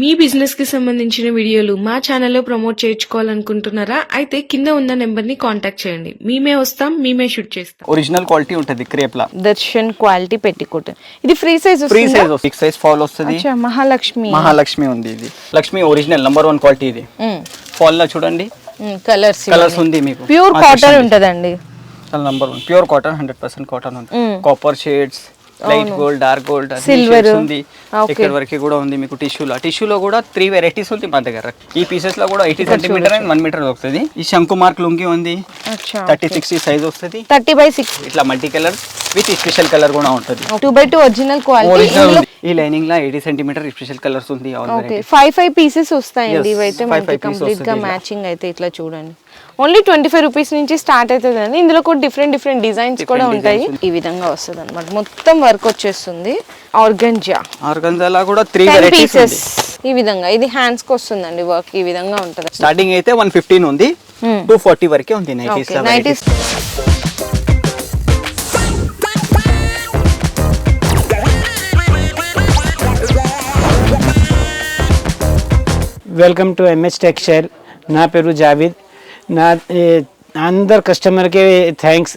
మీ బిజినెస్కి సంబంధించిన వీడియోలు మా ఛానల్లో ప్రమోట్ చేయించుకోవాలనుకుంటున్నారా? అయితే కింద ఉన్న నెంబర్ని కాంటాక్ట్ చేయండి. మేమే వస్తాం మేమే షూట్ చేస్తాం. ఒరిజినల్ క్వాలిటీ ఉంటుంది క్రేప్ లా దర్శన్ క్వాలిటీ పెట్టికోట్ ఇది free size free size six size fall వస్తుంది. అచ్చా మహాలక్ష్మి. మహాలక్ష్మి ఉంది ఇది. Lakshmi original number one quality ఇది. ఫాల్లో చూడండి. కలర్స్ కలర్స్ ఉంది మీకు. ప్యూర్ కాటన్ ఉంటదండి. చాలా number one pure cotton hundred percent cotton ఉంది. Copper shades light gold dark gold Silver. ఉంది. ఇక్కడ వరకు కూడా ఉంది మీకు టిష్యూలో. టిష్యూలో కూడా త్రీ వెరైటీస్ ఉంది మా దగ్గర. ఈ పీసెస్లో కూడా eighty centimetre and one metre వస్తుంది. ఈ శంకు మార్క్ లుంగి ఉంది. థర్టీ సిక్స్టీ సైజ్ వస్తుంది. Thirty by six. ఇట్లా multi colour with special colour కూడా ఉంటుంది. Two by two original quality ఈ లైనింగ్లో ఎయిటీ సెంటీమీటర్ స్పెషల్ కలర్స్ ఉంది. ఫైవ్ ఫైవ్ పీసెస్ వస్తాయండి. Yes, ఇవైతే కంప్లీట్గా. మ్యాచింగ్ అయితే ఇట్లా చూడండి. ఓన్లీ ట్వంటీ ఫైవ్ రూపీస్ నుంచి స్టార్ట్ అవుతుంది అండి ఇందులో కూడా డిఫరెంట్ డిఫరెంట్ డిజైన్స్ కూడా Different ఉంటాయి. designs ఈ విధంగా వస్తుంది అనమాట మొత్తం వర్క్ వచ్చేస్తుంది. ఆర్గంజా ఆర్గంజాలా కూడా త్రీ పీసెస్ ఈ విధంగా. ఇది హ్యాండ్స్కి వస్తుందండి వర్క్ ఈ విధంగా ఉంటుంది. స్టార్టింగ్ అయితే వన్ ఫిఫ్టీన్ ఉంది. Hmm. టూ ఫార్టీ వరకే ఉంది nighties welcome to MS textile నా పేరు జావీద్. నా అందరు కస్టమర్కి థ్యాంక్స్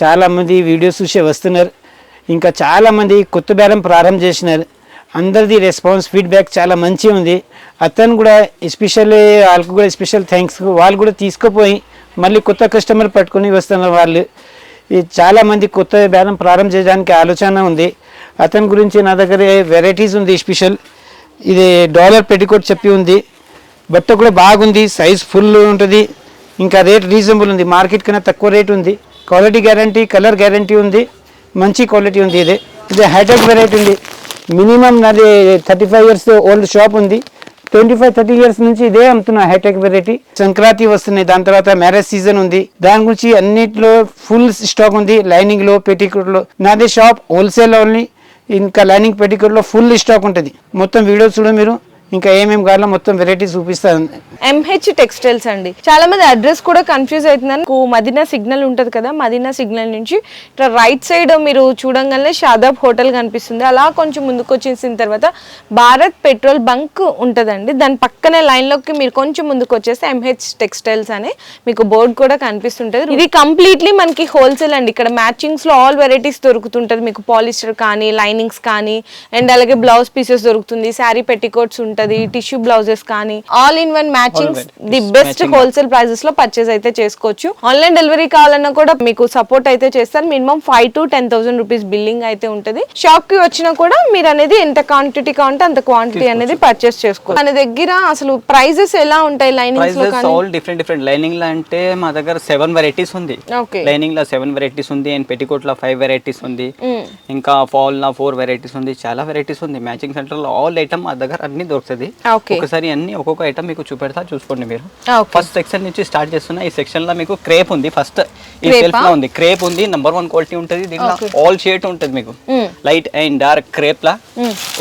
చాలామంది వీడియోస్ చూసే వస్తున్నారు. ఇంకా చాలామంది కొత్త బేరం ప్రారంభం చేసినారు. అందరిది రెస్పాన్స్ ఫీడ్బ్యాక్ చాలా మంచిగా ఉంది. అతను కూడా ఎస్పెషల్ వాళ్ళకు కూడా స్పెషల్ థ్యాంక్స్ వాళ్ళు కూడా తీసుకుపోయి మళ్ళీ కొత్త కస్టమర్ పట్టుకొని వస్తున్నారు వాళ్ళు. చాలామంది కొత్త బేరం ప్రారంభం చేయడానికి ఆలోచన ఉంది. అతని గురించి నా దగ్గర వెరైటీస్ ఉంది స్పెషల్ ఇది డాలర్ పెటికోట్ చెప్పి ఉంది. బట్ట కూడా బాగుంది. సైజ్ ఫుల్ ఉంటుంది. ఇంకా రేట్ రీజనబుల్ ఉంది. మార్కెట్ కన్నా తక్కువ రేట్ ఉంది. క్వాలిటీ గ్యారంటీ కలర్ గ్యారంటీ ఉంది. మంచి క్వాలిటీ ఉంది ఇది. ఇది హైటెక్ వెరైటీ ఉంది. మినిమం నాది thirty five years old shop ఉంది. ట్వంటీ ఫైవ్ థర్టీ ఇయర్స్ నుంచి ఇదే అమ్ముతున్నా హైటెక్ వెరైటీ సంక్రాంతి వస్తున్నాయి. దాని తర్వాత మ్యారేజ్ సీజన్ ఉంది. దాని గురించి అన్నిట్లో ఫుల్ స్టాక్ ఉంది. లైనింగ్లో లో నాది షాప్ హోల్సేల్ ఓన్లీ ఇంకా లైనింగ్ పెట్టికోట్ ఫుల్ స్టాక్ ఉంటుంది. మొత్తం వీడియో చూడండి మీరు. ఇంకా ఏమేమి కావాలో మొత్తం వెరైటీస్ చూపిస్తాను. ఎంహెచ్ టెక్స్టైల్స్ అండి. చాలా మంది అడ్రస్ కూడా కన్ఫ్యూజ్ అవుతున్నాను. మదీనా సిగ్నల్ ఉంటుంది కదా మదీనా సిగ్నల్ నుంచి. ఇట్లా రైట్ సైడ్ మీరు చూడంగానే షాదాబ్ హోటల్ కనిపిస్తుంది. అలా కొంచెం ముందుకు వచ్చేసిన తర్వాత భారత్ పెట్రోల్ బంక్ ఉంటదండి. దాని పక్కనే లైన్లోకి మీరు కొంచెం ముందుకు వచ్చేస్తే ఎంహెచ్ టెక్స్టైల్స్ అనే మీకు బోర్డు కూడా కనిపిస్తుంటది. ఇది కంప్లీట్లీ మనకి హోల్సేల్ అండి. ఇక్కడ మ్యాచింగ్స్లో ఆల్ వెరైటీస్ దొరుకుతుంటుంది. మీకు పాలిస్టర్ కానీ లైనింగ్స్ కానీ అండ్ అలాగే బ్లౌజ్ పీసెస్ దొరుకుతుంది. శారీ పెట్టికోట్స్ ఉంటది టిష్యూ బ్లౌజెస్ కానీ all in one matchings the best wholesale ప్రైజెస్లో పర్చేస్ అయితే చేసుకోవచ్చు. ఆన్లైన్ డెలివరీ కావాలన్నా కూడా మీకు సపోర్ట్ అయితే చేస్తారు. Minimum five to ten thousand rupees billing అయితే ఉంటది. షాప్కి వచ్చినా కూడా మీరు అనేది ఎంత క్వాంటిటీ కావాలంటే అంత క్వాంటిటీ అనేది పర్చేస్ చేసుకోవచ్చు. మన దగ్గర అసలు ప్రైజెస్ ఎలా ఉంటాయి లైనింగ్స్లో డిఫరెంట్ డిఫరెంట్ లైనింగ్లో అంటే మా దగ్గర సెవెన్ వెరైటీస్ ఉంది. లైనింగ్లో సెవెన్ వెరైటీస్ ఉంది అండ్ పెట్టికోట్లో ఫైవ్ వెరైటీస్ ఉంది. Mm. ఇంకా ఫాల్లో ఫోర్ వెరైటీస్ ఉంది. చాలా వెరైటీస్ ఉంది. మ్యాచింగ్ సెంటర్లో ఆల్ ఐటమ్ మా దగ్గర అన్ని దొరుకుతుంది Okay. ఒకసారి అన్ని ఒక్కొక్క ఐటమ్ మీకు చూపెడతా చూసుకోండి మీరు. ఫస్ట్ సెక్షన్ నుంచి స్టార్ట్ చేస్తున్నా ఈ సెక్షన్లో మీకు క్రేప్ ఉంది. ఫస్ట్ ఈ సెల్ఫ్? లో ఉంది. క్రేప్ ఉంది నంబర్ వన్ క్వాలిటీ ఉంటుంది. దీంట్లో. ఆల్ షేడ్ ఉంటుంది మీకు. లైట్ అండ్ డార్క్ క్రేప్ లా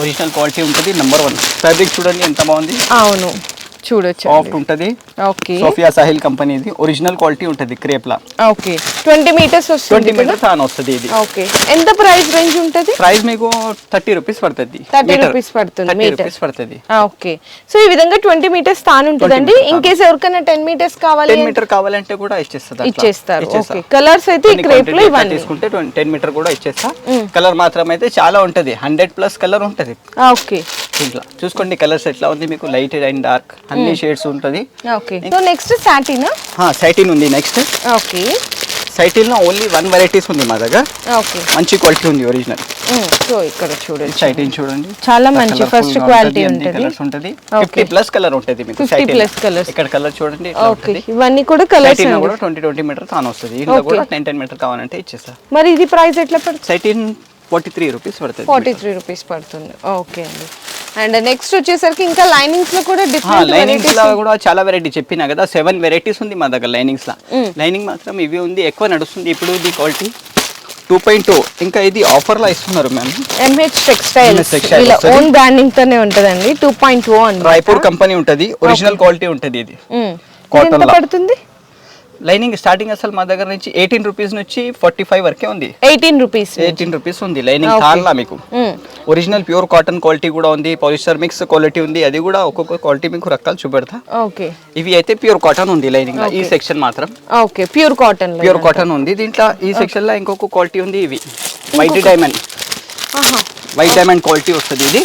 ఒరిజినల్ క్వాలిటీ ఉంటుంది నంబర్ వన్ ఫ్యాబ్రిక్ చూడండి ఎంత బాగుంది. అవును. చూడొచ్చు సాఫ్ట్ ఉంటుంది. ఓకే సోఫియా సాహిల్ కంపెనీ ఇది ఒరిజినల్ క్వాలిటీ ఉంటుంది క్రేప్ లా ఓకే ట్వంటీ మీటర్స్ ట్వంటీ వస్తుంది మీటర్స్ ఆన్ వస్తుంది ఇది. ఓకే ఎంత ప్రైస్ రేంజ్ ఉంటది? ప్రైస్ మీకు థర్టీ రూపీస్ పడుతుంది. 30 రూపీస్ పడుతుంది మీటర్. పడుతుంది. ఓకే సో ఈ విధంగా ట్వంటీ మీటర్స్ తాను ఉంటుందండి. ఇన్ కేస్ ఎవరికైనా టెన్ మీటర్స్ కావాలి టెన్ మీటర్ కావాలంటే కూడా. ఇచ్చేస్తారు ఇచ్చేస్తా. ఓకే కలర్స్ అయితే ఈ క్రేప్లో ఇవన్నీ. తీసుకుంటే టెన్ మీటర్ కూడా ఇచ్చేస్తా. కలర్ మాత్రం అయితే చాలా ఉంటది. హండ్రెడ్ ప్లస్ కలర్ ఉంటది. ఓకే దీంట్లో చూసుకోండి కలర్స్ ఎట్లా ఉంది మీకు? Light and dark. అన్ని షేడ్స్ ఉంటది. Okay. So next satin satin ఉంది నెక్స్ట్ ఓకే. సైటిన్లో ఓన్లీ వన్ వెరైటీస్ ఉంది మా దగ్గర. ఓకే. మంచి క్వాలిటీ ఉంది ఒరిజినల్ సో ఇక్కడ చూడండి. సైటిన్ చూడండి. చాలా మంచి ఫస్ట్ క్వాలిటీ ఉంటుంది కలర్స్ ఉంటుంది. Okay. ఫిఫ్టీ ప్లస్ కలర్ ఉంటుంది మీకు 50 Satin. plus colours. ఇక్కడ కలర్ చూడండి ఇట్లా ఓకే ఇవన్నీ కూడా కలర్స్ సైటిన్ కూడా ట్వంటీ ట్వంటీ మీటర్ తాను వస్తుంది. ఇంట్లో Okay. కూడా టెన్ టెన్ మీటర్ కావాలంటే ఇచ్చేస్తా. మరి ఇది ప్రైస్ ఎట్లా పడుతుంది? సైటిన్ ఫార్టీ త్రీ రూపీస్ పడుతుంది ఫార్టీ త్రీ రూపీస్ పడుతుంది. ఓకే అండి. అండ్ నెక్స్ట్ వచ్చేసరికి ఇంకా లైనింగ్స్లో కూడా డిఫరెంట్ లైనింగ్స్ వెరైటీస్లో కూడా చాలా వెరైటీ చెప్పినా కదా సెవెన్ వెరైటీస్ ఉంది మా దగ్గర లైనింగ్స్ లా. లైనింగ్ మాత్రం ఇవి ఉంది ఎక్కువ నడుస్తుంది. ఇప్పుడు ఇది క్వాలిటీ టూ పాయింట్ టూ ఇంకా ఇది ఆఫర్ లా ఇస్తున్నారు మ్యామ్ ఎంహెచ్ వస్తది. ఓన్ బ్రాండింగ్ తోనే ఉంటదండి టూ పాయింట్ అండి రాయపూర్ కంపెనీ ఉంటది ఒరిజినల్ క్వాలిటీ ఉంటది ఇది. లా. పడుతుంది? లైనింగ్ స్టార్టింగ్ అసలు మా దగ్గర నుంచి ఎయిటీన్ రూపీస్ నుంచి ఫార్టీ ఫైవ్ వరకే ఉంది. ఎయిటీన్ రూపీస్ ఎయిటీన్ రూపీస్ ఉంది. లైనింగ్ థాన్లా మీకు. ఒరిజినల్ ప్యూర్ కాటన్ క్వాలిటీ కూడా ఉంది. పాలిస్టర్ మిక్స్ క్వాలిటీ ఉంది. అది కూడా ఒక్కొక్క క్వాలిటీ మీకు రకాలు చూపెడతా. ఓకే. ఇవి అయితే ప్యూర్ కాటన్ ఉంది లైనింగ్ ఈ సెక్షన్ మాత్రం. Okay. Pure cotton pure cotton ఉంది. దీంట్లో ఈ సెక్షన్లో ఇంకొక క్వాలిటీ ఉంది ఇవి. White diamond white diamond quality వస్తుంది ఇది.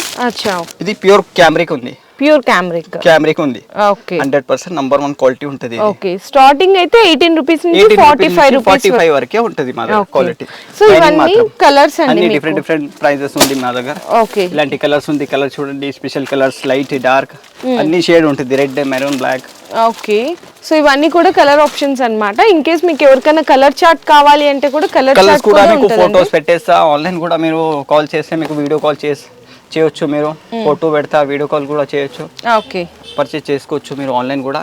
ఇది ప్యూర్ క్యామ్రిక్ ఉంది. Pure cambric. క్యామ్రిక్ ఉంది. Okay. Hundred percent number one quality ఉంటుంది ఓకే. స్టార్టింగ్ అయితే ఎయిటీన్ రూపీస్ నుంచి forty five rupees forty five వరకే. ఉంటుంది మా దగ్గర. క్వాలిటీ So ఇవన్నీ colours అండి అన్ని? డిఫరెంట్ డిఫరెంట్ ప్రైజెస్ ఉంది మా దగ్గర. ఓకే. ఇలాంటి కలర్స్ ఉంది. కలర్ చూడండి. స్పెషల్ కలర్స్ లైట్ డార్క్ అన్ని షేడ్ ఉంటుంది. Red maroon black okay. So ఇవన్నీ కూడా కలర్ ఆప్షన్స్ అన్నమాట. ఇన్ కేస్ మీకు ఎవరికైనా కలర్ చార్ట్ కావాలి అంటే కూడా కలర్ కలర్స్ చార్ట్ కూడా మీకు ఫొటోస్ పెట్టేస్తా. ఆన్లైన్ కూడా మీరు కాల్ చేస్తే మీకు వీడియో కాల్ చేసి చేయొచ్చు మీరు. ఫోటో పెడతా వీడియో కాల్ కూడా చేయొచ్చు. ఓకే. పర్చేస్ చేసుకోవచ్చు మీరు ఆన్లైన్ కూడా.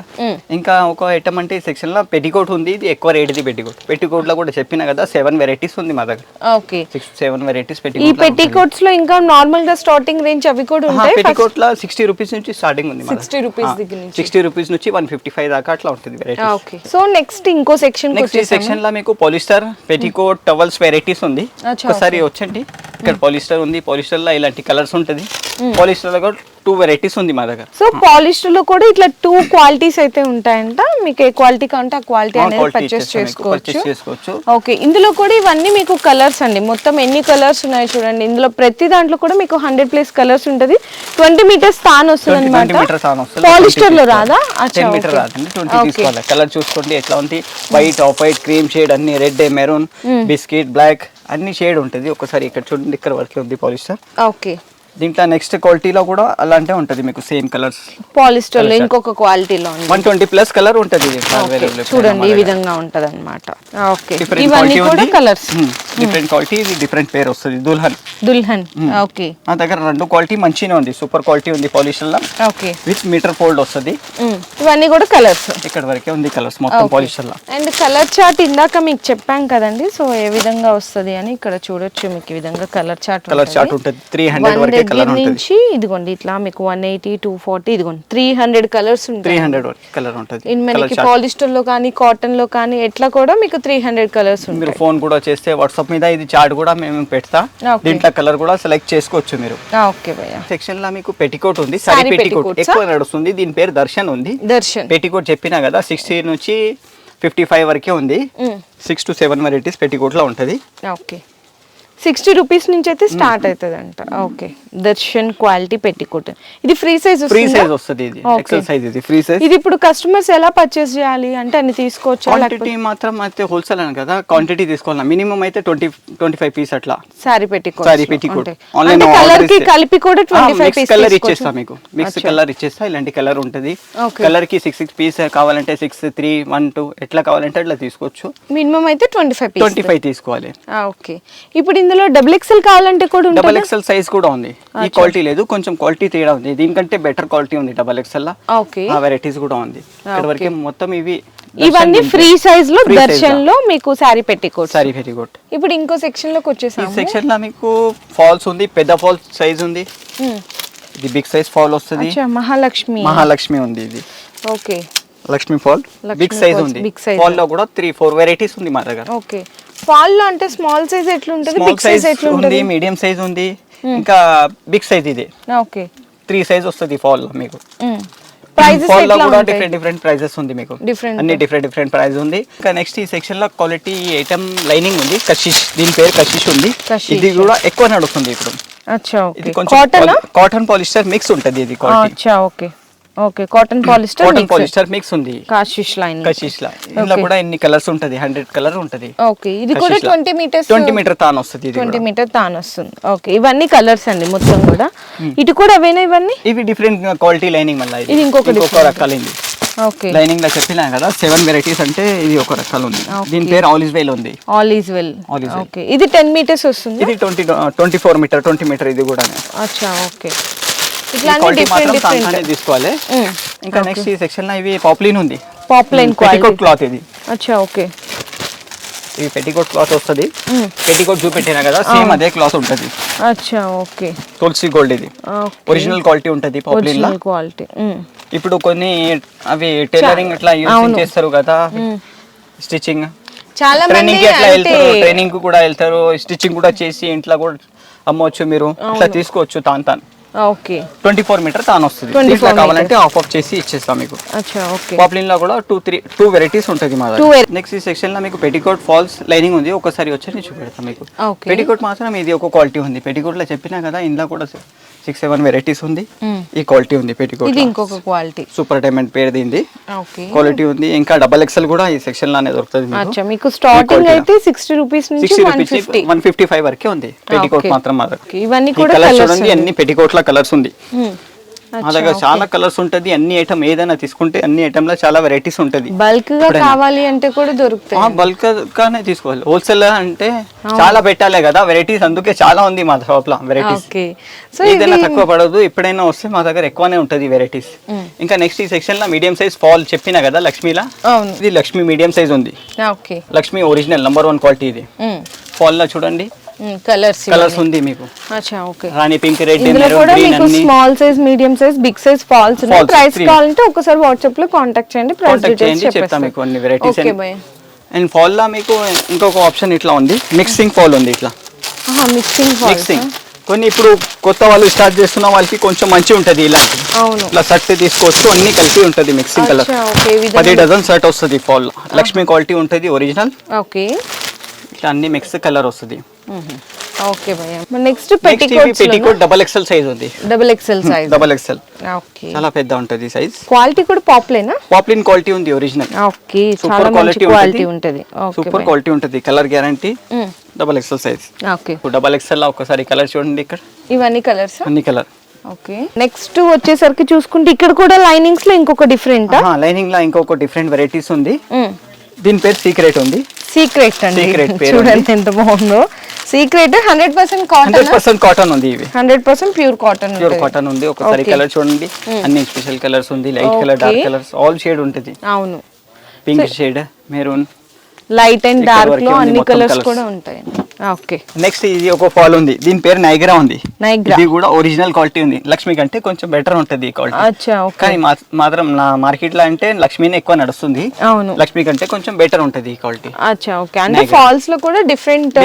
ఇంకా ఒక ఐటమ్ అంటే సెక్షన్లో పెట్టికోట్ ఉంది. ఇది ఎక్కువ రేట్ది పెట్టికోట్ పెట్టికోట్లో కూడా చెప్పిన కదా సెవెన్ వెరైటీస్ ఉంది మా దగ్గర. ఓకే. సిక్స్ సెవెన్ వెరైటీస్ ఈ పెట్టికోట్ పెట్టికోట్స్లో ఇంకా నార్మల్గా స్టార్టింగ్ రేంజ్ అవి కూడా ఉంటాయి పెట్టికోట్లో సిక్స్టీ రూపీస్ నుంచి స్టార్టింగ్ ఉంది 60 rupees దగ్గర నుంచి. సిక్స్టీ రూపీస్ నుంచి వన్ ఫిఫ్టీ ఫైవ్ దాకా అట్లా ఉంటుంది వెరైటీ ఓకే. సో నెక్స్ట్ ఇంకో సెక్షన్ నెక్స్ట్ ఈ సెక్షన్లో మీకు పాలిస్టర్ పెట్టికోట్ టవల్స్ వెరైటీస్ ఉంది. ఒకసారి వచ్చండి. ఇక్కడ పాలిస్టర్ ఉంది. పాలిస్టర్లో ఇలాంటి కలర్స్ ఉంటుంది. పాలిస్టర్లో కూడా టూ వెరైటీస్ ఉంది మా దగ్గర. సో పాలిస్టర్లో కూడా ఇట్లా టూ క్వాలిటీస్ అయితే ఉంటాయంట. మీకు ఏ క్వాలిటీ కావాలంటే ఆ క్వాలిటీ అనేది పర్చేస్ చేసుకోవచ్చు. ఓకే ఇందులో కూడా ఇవన్నీ మీకు కలర్స్ అండి. మొత్తం ఎన్ని కలర్స్ ఉన్నాయి చూడండి. ఇందులో ప్రతి దాంట్లో కూడా మీకు హండ్రెడ్ ప్లస్ కలర్స్ ఉంటది. ట్వంటీ మీటర్స్ స్థాన్ వస్తుంది అనమాట పాలిస్టర్లో రాదా? మీటర్ రాదండి. ట్వంటీ ఓకే తీసుకోవాలి. కలర్ చూసుకోండి. ఎట్లా ఉంది? White off white cream shade అన్ని రెడ్ మెరూన్ బిస్కెట్ బ్లాక్ అన్ని షేడ్ ఉంటుంది. ఒకసారి ఇక్కడ చూడండి. ఇక్కడ వరకే ఉంది పాలిస్టర్ ఓకే దీంట్లో నెక్స్ట్ క్వాలిటీలో కూడా అలాంటే ఉంటుంది మీకు సేమ్ కలర్స్ పాలిస్టర్లో ఇంకొక క్వాలిటీలో వన్ ట్వంటీ ప్లస్ కలర్ ఉంటుంది. చూడండి ఈ విధంగా ఉంటది అనమాట ఓకే డిఫరెంట్ ఇవన్నీ క్వాలిటీ కూడా ఉంది. కలర్స్ డిఫరెంట్ క్వాలిటీ ఇది డిఫరెంట్ పేరు వస్తుంది. దుల్హన్. దుల్హన్ ఓకే నా దగ్గర రెండు క్వాలిటీ మంచిగా ఉంది. సూపర్ క్వాలిటీ ఉంది పాలిస్టర్లో. ఓకే విత్ మీటర్ ఫోల్డ్ వస్తుంది. ఇవన్నీ కూడా కలర్స్. ఇక్కడ వరకే ఉంది కలర్స్ మొత్తం పాలిస్టర్లో. అండ్ కలర్ చార్ట్ ఇందాక మీకు చెప్పాం కదండి సో ఏ విధంగా వస్తది అని ఇక్కడ చూడొచ్చు మీకు ఈ విధంగా కలర్ చార్ట్ కలర్ చార్ట్ ఉంటుంది త్రీ హండ్రెడ్ వరకే కలర్ ఉంటుంది. నుంచి ఇదిగోండి ఇట్లా మీకు వన్ ఎయిటీ టూ ఫార్టీ ఇదిగోండి త్రీ హండ్రెడ్ కలర్స్ త్రీ ఉంటాయి హండ్రెడ్ వరకు కలర్ ఉంటుంది మనకి పాలిస్టర్లో కానీ కాటన్లో కానీ ఎట్లా కూడా మీకు త్రీ హండ్రెడ్ కలర్స్ మీరు ఉంటాయి. ఫోన్ కూడా చేస్తే వాట్సాప్ మీద ఇది చార్ట్ కూడా మేము పెడతా. దీంట్లో కలర్ కూడా సెలెక్ట్ చేసుకోవచ్చు మీరు. ఓకే భయ్య. సెక్షన్లో మీకు పెట్టికోట్ ఉంది సారీ పెట్టికోట్ petticoats ఎక్కువ నడుస్తుంది దీని పేరు దర్శన్ ఉంది. దర్శన్ పెట్టికోట్ చెప్పినా కదా సిక్స్టీ నుంచి ఫిఫ్టీ ఫైవ్ వరకే ఉంది. సిక్స్ టు సెవెన్ వెరైటీస్ పెట్టికోట్లో ఉంటుంది. ఓకే. సిక్స్టీ రూపీస్ నుంచి అయితే స్టార్ట్ అవుతుంది అంట ఓకే. Darshan quality petticoat. ఇది ఫ్రీ సైజ్ ఫ్రీ సైజ్ వస్తుంది ఇది. ఎక్సెల్ సైజ్ ఇది. ఫ్రీ సైజ్ ఇది ఇప్పుడు కస్టమర్స్ ఎలా పర్చేస్ చేయాలి? అంటే అన్ని తీసుకోవచ్చా? క్వాంటిటీ మాత్రం అయితే హోల్సేల్ అని కదా. క్వాంటిటీ తీసుకోవాలి? మినిమం అయితే ట్వంటీ ట్వంటీ ఫైవ్ పీస్ అట్లా. సారీ పెట్టికోట్ సారీ పెట్టికోట్ అంటే కలర్కి కలిపి కూడా ట్వంటీ ఫైవ్ పీస్ కలర్ ఇచ్చేస్తా మీకు. మిక్స్ కలర్ ఇచ్చేస్తా ఇలాంటి కలర్ ఉంటుంది. కలర్కి సిక్స్ సిక్స్ పీస్ కావాలంటే సిక్స్ త్రీ వన్ టూ ఎట్లా కావాలంటే అట్లా తీసుకోవచ్చు. మినిమం అయితే twenty five piece twenty five తీసుకోవాలి ఓకే. ఇప్పుడు ఇందులో డబుల్ ఎక్స్ఎల్ కావాలంటే కూడా డబల్ ఎక్సెల్ సైజ్ కూడా ఉంది. ఈ క్వాలిటీ లేదు కొంచెం క్వాలిటీ తేడా ఉంది. దీనికంటే బెటర్ క్వాలిటీ ఉంది డబల్ ఎక్సెల్లో. ఓకే. ఆ వెరైటీస్ కూడా ఉంది. ఇక్కడ వరకే మొత్తం ఇవి ఇవన్నీ ఫ్రీ సైజ్లో దర్శన్లో. మీకు sari petticoat sorry very good ఇప్పుడు ఇంకో సెక్షన్లోకి ఈ వచ్చేసాము సెక్షన్లో మీకు ఫాల్స్ ఉంది పెద్ద ఫాల్ సైజ్ ఉంది. ఇది బిగ్ సైజ్ ఫాల్ వస్తుంది. అచ్చా మహాలక్ష్మి. మహాలక్ష్మి ఉంది ఇది. Okay. Lakshmi fall big size ఉంది. ఫాల్లో కూడా త్రీ ఫోర్ వెరైటీస్ ఉంది మా దగ్గర. ఓకే. ఫాల్లో అంటే స్మాల్ సైజ్ ఎట్లుంటది? బిగ్ సైజ్ ఎట్లుంటది? ఉంది మీడియం సైజ్ ఉంది. ఇంకా బిగ్ సైజ్ ఇది. ఓకే త్రీ సైజ్ వస్తుంది ఫాల్లో మీకు ఫాల్లో కూడా ఉంటాయి? డిఫరెంట్ డిఫరెంట్ ప్రైజెస్ ఉంది మీకు. అన్ని డిఫరెంట్ డిఫరెంట్ ప్రైస్ ఉంది. ఇంకా నెక్స్ట్ ఈ సెక్షన్లో క్వాలిటీ ఐటమ్ లైనింగ్ ఉంది. కషిష్ దీని పేరు కషిష్ ఉంది. ఇది కూడా ఎక్కువ నడుస్తుంది ఇప్పుడు. కాటన్ కాటన్ పాలిస్టర్ మిక్స్ ఉంటుంది ఇది okay okay cotton polyester cotton polyester mix ఉంది. కాషిష్ లైన్ కషిష్ లా ఇందులో కూడా ఎన్ని కలర్స్ ఉంటది? హండ్రెడ్ కలర్ ఉంటది. ఓకే ఇది కూడా ట్వంటీ మీటర్స్ ట్వంటీ మీటర్ తాన్ వస్తుంది ఇది ట్వంటీ. మీటర్ తాను వస్తుంది. ఓకే ఇవన్నీ కలర్స్ అండి మొత్తం కూడా. ఇటు కూడా అవేనా ఇవన్నీ? ఇవి డిఫరెంట్ క్వాలిటీ లైనింగ్ మళ్ళీ ఇది. ఇంకొక ఇంకొక రకాలు ఉంది ఓకే లైనింగ్లో చెప్పినా కదా సెవెన్ వెరైటీస్ అంటే ఇది ఒక రకాలు ఉంది దీని పేరు ఆలిస్ వేల్ ఉంది. All is well. ఓకే ఇది టెన్ మీటర్స్ వస్తుంది? ఇది twenty twenty four metre twenty metre ఇది కూడా. అచ్చా ఓకే తీసుకోవాలి. ఇంకా నెక్స్ట్ ఈ సెక్షన్లో ఇవి పాప్లిన్ ఉంది. పాపులైన్ క్లాత్ ఇది. అచ్చా ఓకే. ఇది పెట్టికోట్ క్లాత్ వస్తుంది. చూపెట్టినా కదా సేమ్ అదే క్లాత్ ఉంటుంది. అచ్చా ఓకే. తులసి గోల్డ్ ఇది. ఒరిజినల్ క్వాలిటీ ఉంటుంది పాప్లిన్లో. క్వాలిటీ ఇప్పుడు కొన్ని అవి టైలరింగ్ ఇట్లా యూజ్ చేస్తారు కదా. స్టిచ్చింగ్ చాలా ట్రైనింగ్కి ఎట్లా అంటే వెళ్తారు? ట్రైనింగ్ కూడా వెళ్తారు. స్టిచ్చింగ్ కూడా చేసి ఇంట్లో కూడా అమ్మవచ్చు మీరు. ఇట్లా తీసుకోవచ్చు తాను తాను. ఓకే ట్వంటీ ఫోర్ మీటర్ తాను వస్తుంది. 24 ఇట్లా కావాలంటే ఆఫ్ ఆఫ్ చేసి ఇచ్చేస్తాం మీకు. పాప్లిన్లో కూడా టూ త్రీ టూ వెరైటీస్ ఉంటుంది మా నెక్స్ట్ ఈ సెక్షన్లో మీకు పెటికోట్ ఫాల్స్ లైనింగ్ ఉంది. ఒకసారి వచ్చి నేను చూపెడతాను మీకు. పెటికోట్ మాత్రం ఇది ఒక క్వాలిటీ ఉంది. పెటికోట్లో చెప్పినా కదా ఇందులో కూడా సిక్స్ సెవెన్ వెరైటీస్ ఉంది. ఈ క్వాలిటీ ఉంది పెటికోట్ ఇది ఇంకొక క్వాలిటీ సూపర్ డైమండ్ పేరు దీంది ఓకే క్వాలిటీ ఉంది. ఇంకా డబల్ ఎక్సెల్ కూడా ఈ సెక్షన్లోనే దొరుకుతుంది మీకు. అచ్చా మీకు స్టార్టింగ్ అయితే సిక్స్టీ రూపీస్ నుంచి sixty one rupees fifty one fifty five వరకే ఉంది. పెటికోట్. మాత్రం మా ఇవన్నీ కూడా కలర్స్ చూడండి అన్ని పెటికోట్ ల కలర్స్ ఉంది. మా దగ్గర చాలా కలర్స్ ఉంటది అన్ని ఐటమ్ ఏదైనా తీసుకుంటే అన్ని ఐటమ్లో చాలా వెరైటీస్ ఉంటది. బల్క్గా కావాలి అంటే కూడా దొరుకుతాయి. బల్క్ గానే తీసుకోవాలి. హోల్సేల్ అంటే చాలా పెట్టాలి కదా వెరైటీస్ అందుకే చాలా ఉంది మా షాప్లో వెరైటీస్. ఏదైనా తక్కువ పడదు ఎప్పుడైనా వస్తే మా దగ్గర ఎక్కువనే ఉంటది వెరైటీస్. ఇంకా నెక్స్ట్ ఈ సెక్షన్లో మీడియం సైజ్ ఫాల్ చెప్పినా కదా లక్ష్మీలా? ఇది లక్ష్మీ మీడియం సైజ్ ఉంది. Okay. Lakshmi original number one quality ఇది. ఫాల్లో చూడండి. కలర్స్ కలర్స్ ఉంది మీకు. అచ్చా ఓకే. రాణి పింక్ రెడ్ ఇందులో కూడా మీకు small size medium size big size falls ఉన్నాయి. ప్రైస్. కావాలంటే ఒకసారి వాట్సాప్లో కాంటాక్ట్ చేయండి ప్రైస్ డీటెయిల్స్ చెప్తా మీకు అన్ని వెరైటీస్ ఓకే భయ్య అండ్ ఫాల్లో మీకు ఇంకొక ఆప్షన్ ఇట్లా ఉంది. మిక్సింగ్ ఫాల్ ఉంది ఇట్లా. మిక్సింగ్ ఫాల్స్ మిక్సింగ్ కొన్ని ఇప్పుడు కొత్త వాళ్ళు స్టార్ట్ చేస్తున్న వాళ్ళకి కొంచెం మంచి ఉంటది ఇలాంటి అవును. ఇట్లా షర్ట్ తీసుకోవచ్చు అన్ని కలిపి ఉంటది మిక్సింగ్ కలర్ పది డజన్ షర్ట్ వస్తుంది ఫాల్ లక్ష్మీ క్వాలిటీ ఉంటుంది ఒరిజినల్ ఓకే. ఇట్లా అన్ని మిక్స్ కలర్ వస్తుంది. ఓకే భయ్య. Next petticoats petticoat double XL size ఉంది. Double XL size double XL okay. చాలా పెద్ద ఉంటది సైజ్ క్వాలిటీ కూడా పాపులేనా పాప్లిన్ క్వాలిటీ ఉంది original okay. Super quality quality ఉంటది. ఓకే సూపర్ క్వాలిటీ ఉంటుంది. Colour guarantee double XL size okay. Double XL ఒకసారి కలర్ చూడండి ఇక్కడ. ఇవన్నీ కలర్స్ అన్ని కలర్ ఓకే. నెక్స్ట్ వచ్చేసరికి చూసుకుంటే ఇక్కడ కూడా లైనింగ్స్లో ఇంకొక డిఫరెంట్ లైనింగ్లో ఇంకొక డిఫరెంట్ వెరైటీస్ ఉంది. దీని పేరు సీక్రెట్ ఉంది. సీక్రెట్ అండి. చూడండి ఎంత బాగుందో. Secret hundred percent hundred cotton percent cotton ఉంది ఇవి. Hundred percent pure cotton pure cotton ఉంది. ఒకసారి. కలర్ చూడండి. అన్ని స్పెషల్ కలర్స్ ఉంది. Light colour dark. Colours. All shade ఉంటుంది. అవును. Pink shade maroon. Light and డార్క్లో అన్ని కలర్స్. కూడా ఉంటాయి. ఓకే నెక్స్ట్ ఇది ఒక ఫాల్ ఉంది. దీని పేరు నైగ్రా ఉంది. నైగ్రా ఇది కూడా ఒరిజినల్ క్వాలిటీ ఉంది. లక్ష్మి కంటే కొంచెం బెటర్ ఉంటుంది ఈ క్వాలిటీ అచ్చా ఓకే కానీ మాత్రం నా మార్కెట్లో అంటే లక్ష్మీనే ఎక్కువ నడుస్తుంది. అవును. లక్ష్మి కంటే కొంచెం బెటర్ ఉంటుంది ఈ క్వాలిటీ అచ్చా ఓకే అంటే. ఫాల్స్లో కూడా డిఫరెంట్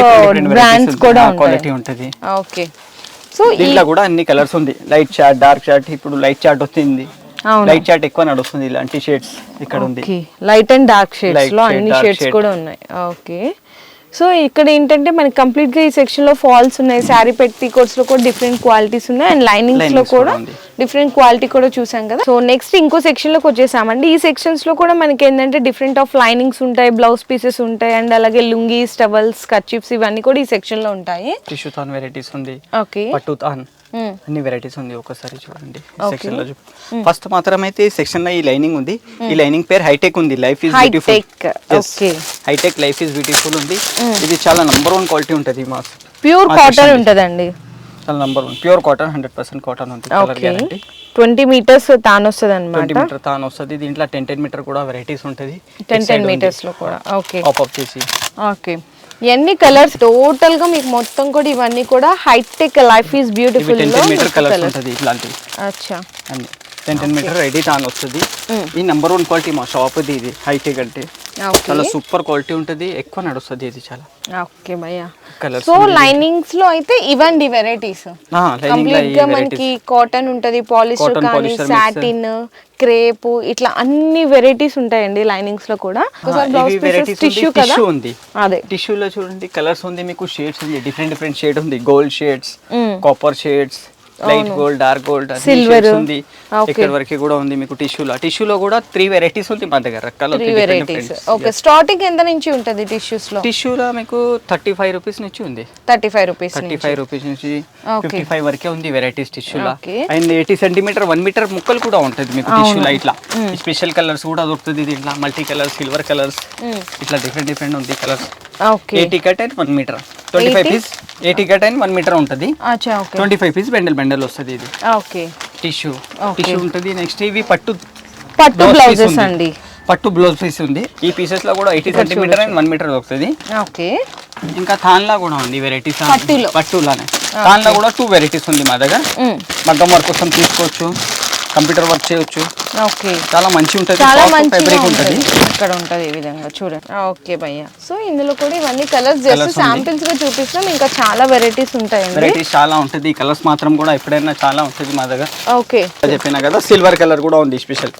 బ్రాండ్స్ కూడా క్వాలిటీ ఉంటుంది. ఓకే సో ఈ దీంట్లో కూడా అన్ని కలర్స్ ఉంది. లైట్ చాట్ డార్క్ చాట్ ఇప్పుడు లైట్ వస్తుంది అవును లైట్ చాట్ ఎక్కువ నడుస్తుంది ఇలాంటి షేడ్స్ ఇక్కడ ఉంది. లైట్ అండ్ డార్క్ షేడ్స్లో అన్ని షేడ్స్. కూడా ఉన్నాయి. ఓకే సో ఇక్కడ ఏంటంటే మనకి కంప్లీట్గా ఈ సెక్షన్లో ఫాల్స్ ఉన్నాయి. శారీ పెట్టి కోట్స్లో కూడా డిఫరెంట్ క్వాలిటీస్ ఉన్నాయి. అండ్ లైనింగ్స్లో కూడా. డిఫరెంట్ క్వాలిటీ కూడా చూసాం కదా. సో నెక్స్ట్ ఇంకో సెక్షన్లోకి వచ్చేసామండి. ఈ సెక్షన్స్లో కూడా మనకి ఏంటంటే డిఫరెంట్ ఆఫ్ లైనింగ్స్ ఉంటాయి. బ్లౌజ్ పీసెస్ ఉంటాయి. అండ్ అలాగే లుంగీస్ టవల్స్ కచ్చిప్స్ ఇవన్నీ కూడా ఈ సెక్షన్లో ఉంటాయి. టిష్యూ తాన్ వెరైటీస్ ఉంది. ఓకే పట్టు తాన్. అన్ని వెరైటీస్ ఉంది ఒకసారి చూడండి. సెక్షన్లో ఫస్ట్ మాత్రం అయితే ఈ సెక్షన్లో ఈ లైనింగ్ ఉంది. ఈ లైనింగ్ పేరు హైటెక్ ఉంది. Life is beautiful. Hitech life is beautiful ఉంది. ఇది చాలా నంబర్ వన్ క్వాలిటీ ఉంటుంది మా ప్యూర్ కాటన్. ఉంటదండి. చాలా number one pure cotton hundred percent cotton ఉంది. కలర్ గ్యారంటీ ట్వంటీ మీటర్స్ తానొస్తుంది ట్వంటీ అనమాట మీటర్ తాను వస్తుంది దీంట్లో టెన్ టెన్ మీటర్ కూడా వెరైటీస్ ఉంటుంది. టెన్ టెన్ మీటర్స్లో కూడా. ఓకే పాప్ చేసి. ఓకే ఇవన్నీ కలర్స్? టోటల్గా మీకు మొత్తం కూడా ఇవన్నీ కూడా హైటెక్ లైఫ్ ఈజ్ ఇవి బ్యూటిఫుల్ కలర్స్. ఉంటుంది ఇట్లాంటివి. అచ్చా. అన్ని. టెన్ టెన్ మీటర్ రెడీ తాను వస్తుంది. ఈ నెంబర్ వన్ క్వాలిటీ మా షాప్ ఇది హైటెక్ అంటే. ఓకే చాలా సూపర్ క్వాలిటీ ఉంటుంది. ఎక్కువ నడుస్తుంది ఇది చాలా. ఓకే భయ్యా. సో లైనింగ్స్లో అయితే ఇవ్వండి వెరైటీస్ కంప్లీట్గా మనకి కాటన్ ఉంటది పాలిస్టర్ కానీ. సాటిన్ క్రేప్ ఇట్లా అన్ని వెరైటీస్ ఉంటాయండి లైనింగ్స్లో కూడా. టిష్యూ కదా? ఉంది. అదే. టిష్యూలో చూడండి కలర్స్ ఉంది మీకు షేడ్స్ ఉంది డిఫరెంట్ డిఫరెంట్ షేడ్ ఉంది. Gold shades. Copper shades light gold dark gold Silver. ఉంది. ఇక్కడ వరకు కూడా ఉంది మీకు టిష్యూలో. టిష్యూలో కూడా త్రీ వెరైటీస్ ఉంది మా దగ్గర ఓకే. స్టార్టింగ్ ఎంత నుంచి ఉంటది టిష్యూస్లో టిష్యూలో మీకు థర్టీ ఫైవ్ రూపీస్ నుంచి ఉంది. Thirty five rupees thirty five rupees నుంచి. ఫిఫ్టీ ఫైవ్ వరకే ఉంది వెరైటీస్ టిష్యూలో. And eighty centimeter one meter ముక్కలు కూడా ఉంటుంది మీకు టిష్యూలో ఇట్లా స్పెషల్ కలర్స్ కూడా దొరుకుతుంది దీంట్లో. మల్టీ కలర్స్ సిల్వర్ కలర్స్ ఇట్లా డిఫరెంట్ డిఫరెంట్ ఉంది colours eighty cut and one meter twenty five piece eighty cut and one meter ఉంటుంది. అచ్చా okay twenty five piece bundle bundle వస్తుంది ఇది. Okay tissue. టిష్యూ ఉంటుంది. నెక్స్ట్ ఇవి పట్టు పట్టు బ్లౌజెస్. అండి. పట్టు బ్లౌజ్ పీస్ ఉంది. ఈ పీసెస్లో కూడా eighty centimeter and one meter దొరుకుతుంది ఓకే ఇంకా థాన్లా కూడా ఉంది వెరైటీస్ పట్టులో. పట్టులానే. థాన్లో కూడా టూ వెరైటీస్ ఉంది మా దగ్గర. మగ్గం వర్క్ కోసం తీసుకోవచ్చు. కంప్యూటర్ వర్క్ చేయొచ్చు. ఓకే. చాలా మంచి ఉంటుంది చాలా మంచిగా ఉంటుంది. ఇక్కడ ఉంటుంది ఈ విధంగా చూడండి. ఓకే భయ్య. సో ఇందులో కూడా ఇవన్నీ కలర్స్ జస్ట్. శాంపిల్స్గా చూపిస్తాం ఇంకా చాలా వెరైటీస్ ఉంటాయండి. వెరైటీస్ చాలా ఉంటుంది. కలర్స్ మాత్రం కూడా ఎప్పుడైనా చాలా ఉంటుంది మా దగ్గర. ఓకే. చెప్పినా కదా సిల్వర్ కలర్ కూడా ఉంది స్పెషల్